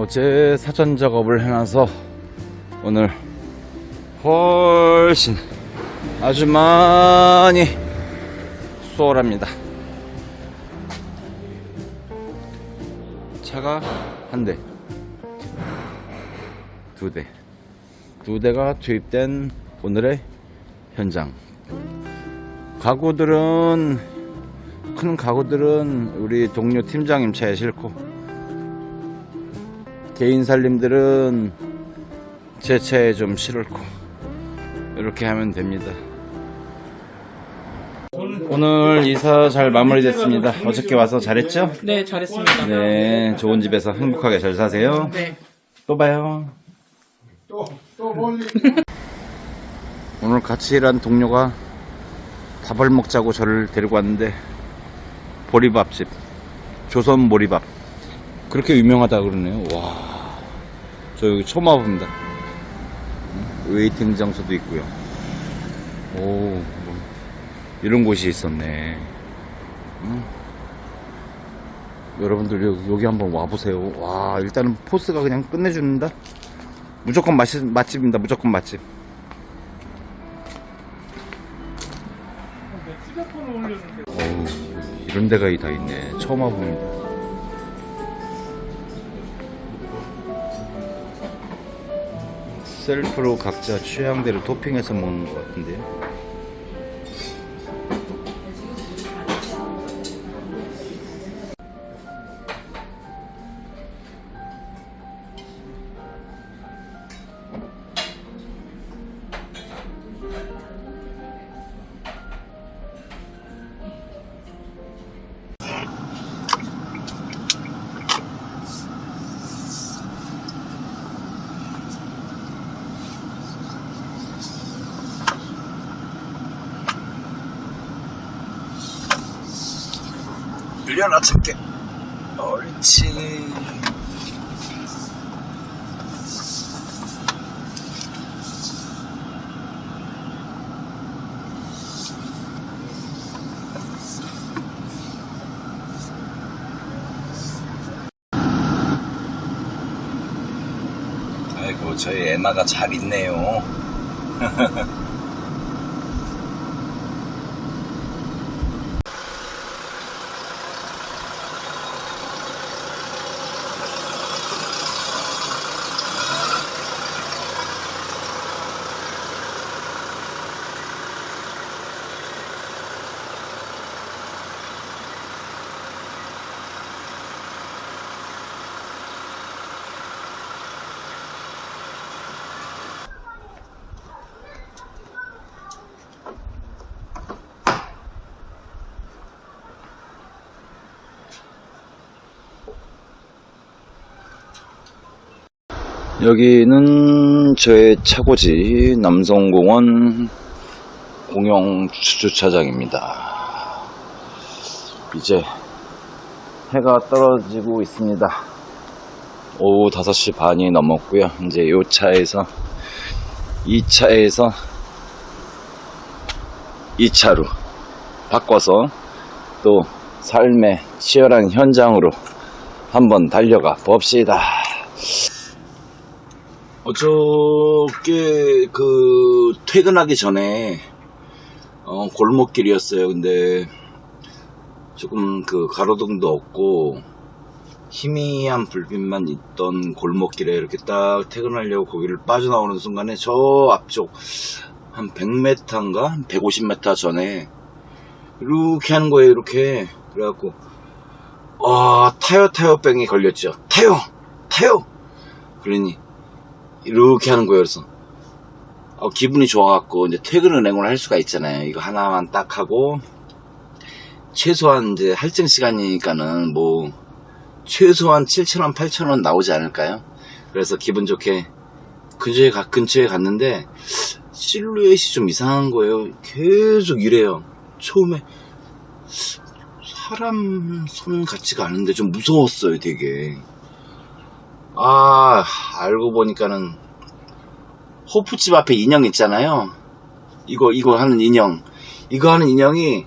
어제 사전 작업을 해놔서 오늘 훨씬 아주 많이 수월합니다. 차가 한 대, 두 대, 두 대가 투입된 오늘의 현장. 가구들은 큰 가구들은 우리 동료 팀장님 차에 싣고 개인 살림들은 제 차에 좀 실을고 이렇게 하면 됩니다. 오늘 이사 잘 마무리됐습니다. 어저께 와서 잘했죠? 네, 잘했습니다. 네, 좋은 집에서 행복하게 잘 사세요. 네. 또 봐요. 오늘 같이 일한 동료가 밥을 먹자고 저를 데리고 왔는데 보리밥집 조선 보리밥 그렇게 유명하다 그러네요. 와, 저 여기 처음 와봅니다. 웨이팅 장소도 있고요. 오, 뭐 이런 곳이 있었네. 음. 여러분들 여기, 여기 한번 와보세요. 와, 일단은 포스가 그냥 끝내준다. 무조건 맛집, 맛집입니다. 무조건 맛집. 어우, 이런 데가 다 있네. 처음 와봅니다. 셀프로 각자 취향대로 토핑해서 먹는 것 같은데요. 늘려놔 참게 옳지. 아이고 저희 애나가 잘 있네요 여기는 저의 차고지 남성공원 공영 주차장입니다. 이제 해가 떨어지고 있습니다. 오후 5시 반이 넘었고요. 이제 이 차에서 이 차에서 이 차로 바꿔서 또 삶의 치열한 현장으로 한번 달려가 봅시다. 어저께 그 퇴근하기 전에 어, 골목길이었어요. 근데 조금 그 가로등도 없고 희미한 불빛만 있던 골목길에 이렇게 딱 퇴근하려고 거기를 빠져나오는 순간에 저 앞쪽 한 100m인가 150m 전에 이렇게 하는 거예요. 이렇게 그래갖고 아 타요 타요 병이 걸렸죠. 타요 타요 그러니 이렇게 하는 거예요. 그래서 어, 기분이 좋아갖고 이제 퇴근을 내고는 할 수가 있잖아요. 이거 하나만 딱 하고 최소한 이제 할증 시간이니까는 뭐 최소한 7,000원, 8,000원 나오지 않을까요? 그래서 기분 좋게 근처에 가, 근처에 갔는데 실루엣이 좀 이상한 거예요. 계속 이래요. 처음에 사람 손 같지가 않은데 좀 무서웠어요, 되게. 아, 알고 보니까는 호프집 앞에 인형 있잖아요. 이거, 이거 하는 인형. 이거 하는 인형이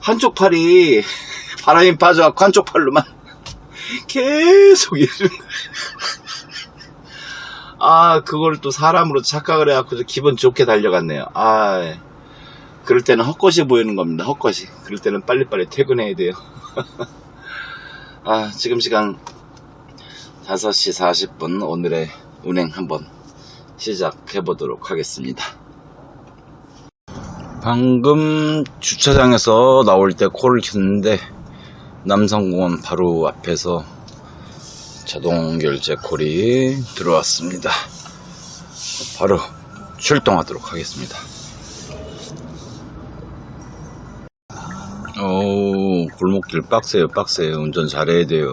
한쪽 팔이 바람이 빠져갖고 한쪽 팔로만 계속 이러는. 아, 그걸 또 사람으로 착각을 해갖고 기분 좋게 달려갔네요. 아, 그럴 때는 헛것이 보이는 겁니다. 헛것이. 그럴 때는 빨리빨리 퇴근해야 돼요. 아, 지금 시간 5시 40분 오늘의 운행 한번 시작해 보도록 하겠습니다. 방금 주차장에서 나올 때 코를 켰는데 남성공원 바로 앞에서 자동 결제 콜이 들어왔습니다. 바로 출동하도록 하겠습니다. 오, 골목길 빡세요, 빡세요. 운전 잘해야 돼요.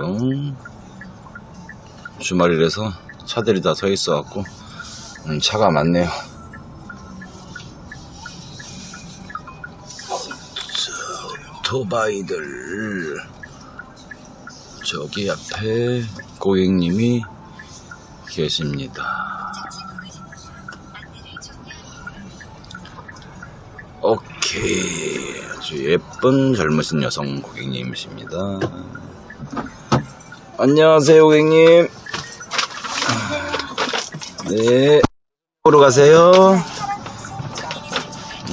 주말이라서 차들이 다 서 있어 갖고, 음, 차가 많네요. 자, 오토바이들. 저기 앞에 고객님이 계십니다. 오케이. 아주 예쁜 젊으신 여성 고객님이십니다. 안녕하세요, 고객님. 네. 보러 가세요.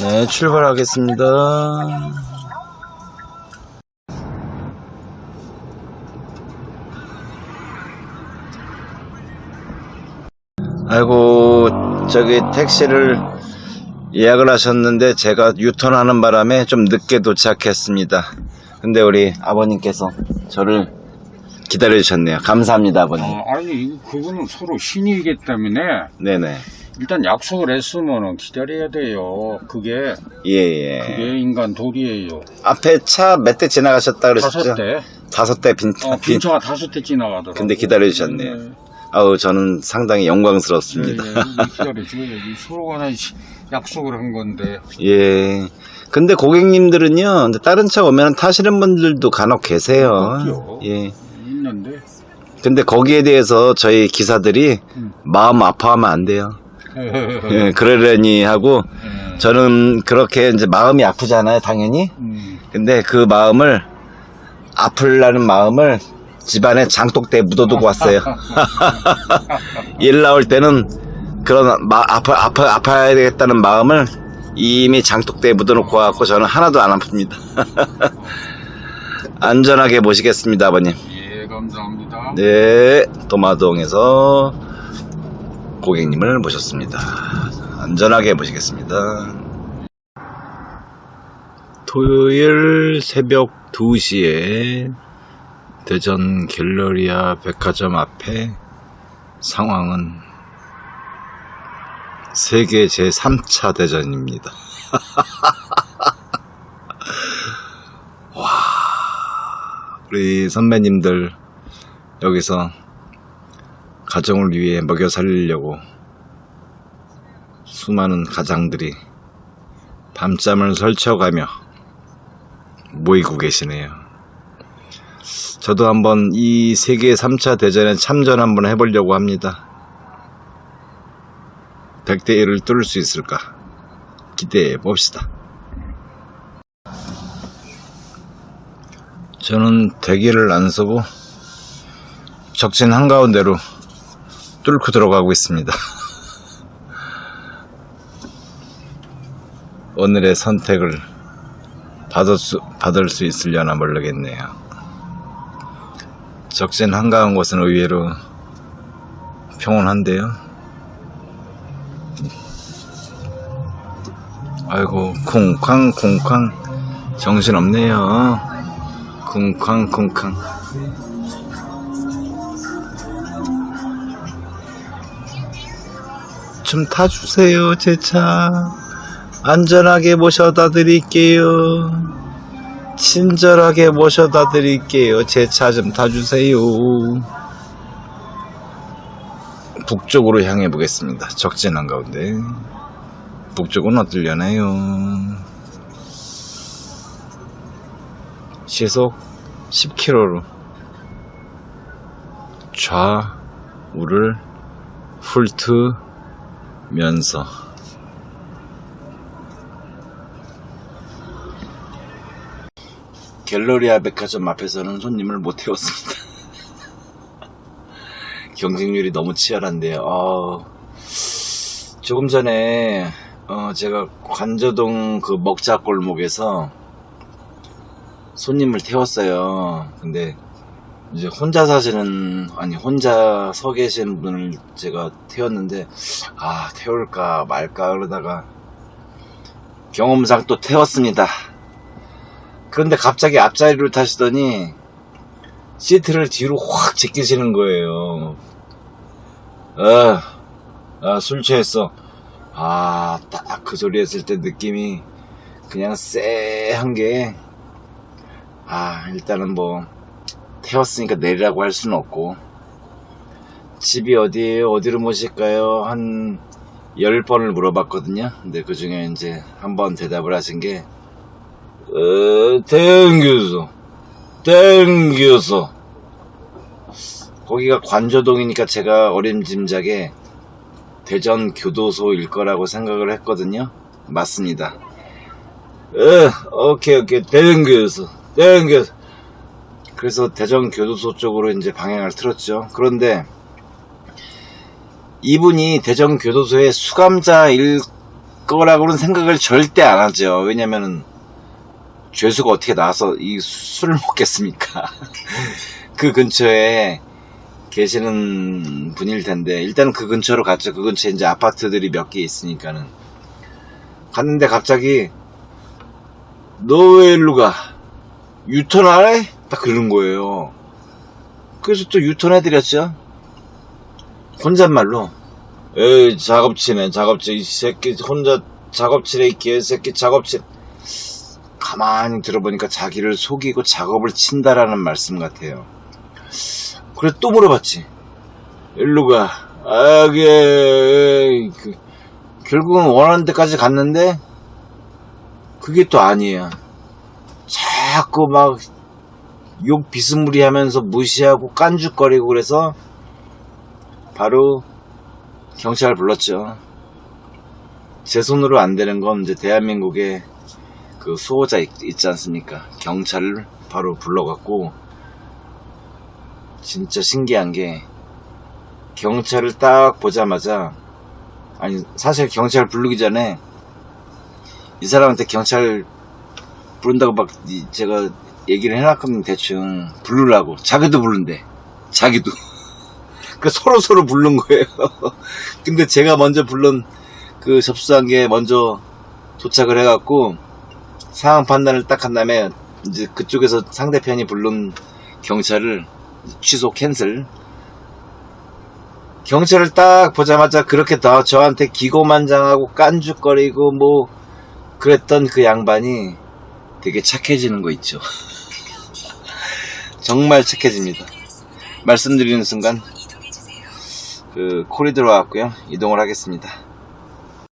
네, 출발하겠습니다. 아이고, 저기 택시를 예약을 하셨는데 제가 유턴하는 바람에 좀 늦게 도착했습니다. 근데 우리 아버님께서 저를 기다려주셨네요. 감사합니다, 아버님. 어, 아니 이거 그거는 서로 신이기 때문에 네네. 일단 약속을 했으면은 기다려야 돼요. 그게 예, 예. 그게 인간 도리예요. 앞에 차 몇 대 지나가셨다 그러셨죠? 다섯 대. 다섯 대 빈, 어, 빈. 빈차가 다섯 대 지나가더라고. 근데 기다려주셨네요. 네, 아우, 저는 상당히 영광스럽습니다. 네, 네, 기다려줘야지. 서로가 나 약속을 한 건데. 예. 근데 고객님들은요, 근데 다른 차 오면 타시는 분들도 간혹 계세요. 없죠. 예. 근데 거기에 대해서 저희 기사들이 음. 마음 아파하면 안 돼요. 예, 그러려니 하고 네. 저는 그렇게 이제 마음이 아프잖아요, 당연히. 음, 근데 그 마음을 아플라는 마음을 집안에 장독대에 묻어두고 왔어요. 일 나올 때는 그런 마, 아파 아파 아파야 되겠다는 마음을 이미 장독대에 묻어놓고 와갖고 저는 하나도 안 아픕니다. 안전하게 모시겠습니다, 아버님. 예, 감사합니다. 네, 도마동에서 고객님을 모셨습니다. 안전하게 모시겠습니다. 토요일 새벽 2시에 대전 갤러리아 백화점 앞에 상황은 세계 제3차 대전입니다. 와, 우리 선배님들 여기서 가정을 위해 먹여 살리려고 수많은 가장들이 밤잠을 설쳐가며 모이고 계시네요. 저도 한번 이 세계 3차 대전에 참전 한번 해보려고 합니다. 100대 1을 뚫을 수 있을까? 기대해 봅시다. 저는 대기를 안 서고 적진 한가운데로 뚫고 들어가고 있습니다. 오늘의 선택을 받을 수, 받을 수 있으려나 모르겠네요. 적진 한가한 곳은 의외로 평온한데요. 아이고, 쿵쾅, 쿵쾅. 정신없네요. 쿵쾅, 쿵쾅. 좀 타주세요, 제 차. 안전하게 모셔다 드릴게요. 친절하게 모셔다 드릴게요. 제 차 좀 타주세요. 북쪽으로 향해 보겠습니다. 적진 한 가운데. 북쪽은 어떨려나요? 시속 10km로 좌우를 훑으 면서 갤러리아 백화점 앞에서는 손님을 못 태웠습니다. 경쟁률이 너무 치열한데요. 어, 조금 전에 어, 제가 관저동 그 먹자 골목에서 손님을 태웠어요. 근데 이제 혼자 사시는 아니 혼자 서 계신 분을 제가 태웠는데 아 태울까 말까 그러다가 경험상 또 태웠습니다. 그런데 갑자기 앞자리를 타시더니 시트를 뒤로 확 제끼시는 거예요. 아, 아, 술 취했어. 아, 딱 그 소리 했을 때 느낌이 그냥 쎄한 게, 아, 일단은 뭐, 태웠으니까 내리라고 할 수는 없고, 집이 어디에요? 어디로 모실까요? 한, 열 번을 물어봤거든요. 근데 그 중에 이제 한 번 대답을 하신 게, 어, 땡겨서, 땡겨서. 거기가 관저동이니까 제가 어림짐작에 대전 교도소일 거라고 생각을 했거든요. 맞습니다. 어, 오케이, 오케이. 땡겨서, 땡겨서. 그래서 대전 교도소 쪽으로 이제 방향을 틀었죠. 그런데 이분이 대전 교도소의 수감자일 거라고는 생각을 절대 안 하죠. 왜냐면은 죄수가 어떻게 나와서 이 술을 먹겠습니까? 그 근처에 계시는 분일 텐데 일단 그 근처로 갔죠. 그 근처에 이제 아파트들이 몇 개 있으니까는 갔는데 갑자기 너 왜 일로 가? 유턴하래? 딱 그러는 거예요. 그래서 또 유턴해드렸죠. 혼잣말로 에이 작업치네 작업치 이 새끼 혼자 작업치네 이 개새끼 작업치 가만히 들어보니까 자기를 속이고 작업을 친다라는 말씀 같아요. 그래 또 물어봤지. 일로 가. 아, 그, 그, 결국은 원하는 데까지 갔는데 그게 또 아니에요. 자꾸 막 욕 비스무리 하면서 무시하고 깐죽거리고 그래서 바로 경찰 불렀죠. 제 손으로 안 되는 건 이제 대한민국에 그 수호자 있, 있지 않습니까? 경찰을 바로 불러갖고 진짜 신기한 게 경찰을 딱 보자마자 아니 사실 경찰 부르기 전에 이 사람한테 경찰 부른다고 막 이- 제가 얘기를 해놨거든요 대충. 부르라고. 자기도 부른대. 자기도. 그 서로 서로 부른 거예요. 근데 제가 먼저 불른 그 접수한 게 먼저 도착을 해갖고 상황 판단을 딱 한 다음에 이제 그쪽에서 상대편이 부른 경찰을 취소 캔슬. 경찰을 딱 보자마자 그렇게 더 저한테 기고만장하고 깐죽거리고 뭐 그랬던 그 양반이 되게 착해지는 거 있죠 정말 착해집니다 말씀드리는 순간 그 콜이 들어왔고요 이동을 하겠습니다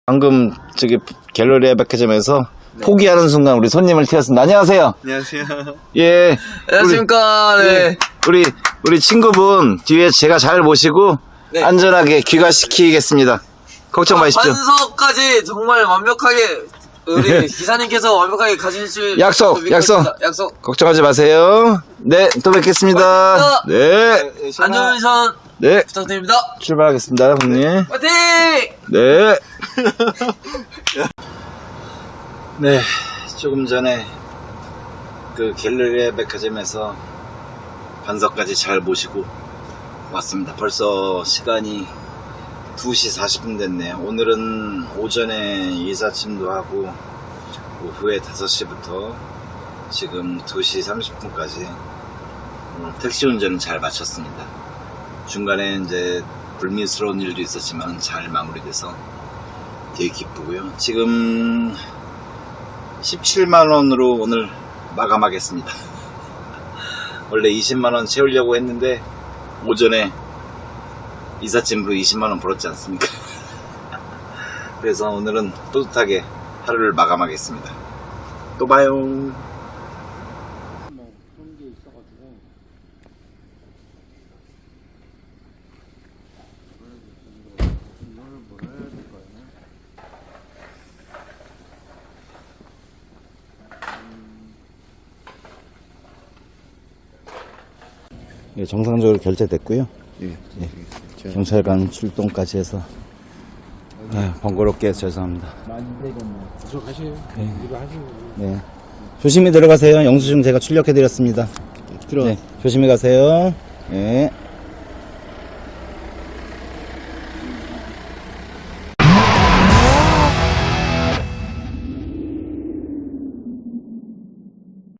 방금 저기 갤러리아 백화점에서 포기하는 순간 우리 손님을 태웠습니다 안녕하세요 안녕하세요. 예 안녕하십니까. 네. 우리 우리 친구분 뒤에 제가 잘 모시고 네. 안전하게 귀가시키겠습니다. 걱정 마십시오. 반석까지 정말 완벽하게 우리 기사님께서 완벽하게 가실 수 약속, 믿고 약속. 있습니다. 약속. 걱정하지 마세요. 네, 또 뵙겠습니다. 고맙습니다. 네, 안전운전 네, 부탁드립니다. 출발하겠습니다, 형님. 파이팅! 네. 네, 조금 전에 그 갤러리아 백화점에서 반석까지 잘 모시고 왔습니다. 벌써 시간이 2시 40분 됐네요. 오늘은 오전에 이사침도 하고 오후에 5시부터 지금 2시 30분까지 택시 운전은 잘 마쳤습니다. 중간에 이제 불미스러운 일도 있었지만 잘 마무리돼서 되게 기쁘고요. 지금 17만원으로 오늘 마감하겠습니다. 원래 20만원 채우려고 했는데 오전에 이삿짐으로 20만원 벌었지 않습니까? 그래서 오늘은 뿌듯하게 하루를 마감하겠습니다. 또 봐요. 예, 정상적으로 결제됐고요. 예, 경찰관 출동까지 해서 아유, 번거롭게 죄송합니다. 들어가세요. 네. 이거 하시고. 네. 조심히 들어가세요. 영수증 제가 출력해 드렸습니다. 들어. 네, 조심히 가세요. 네.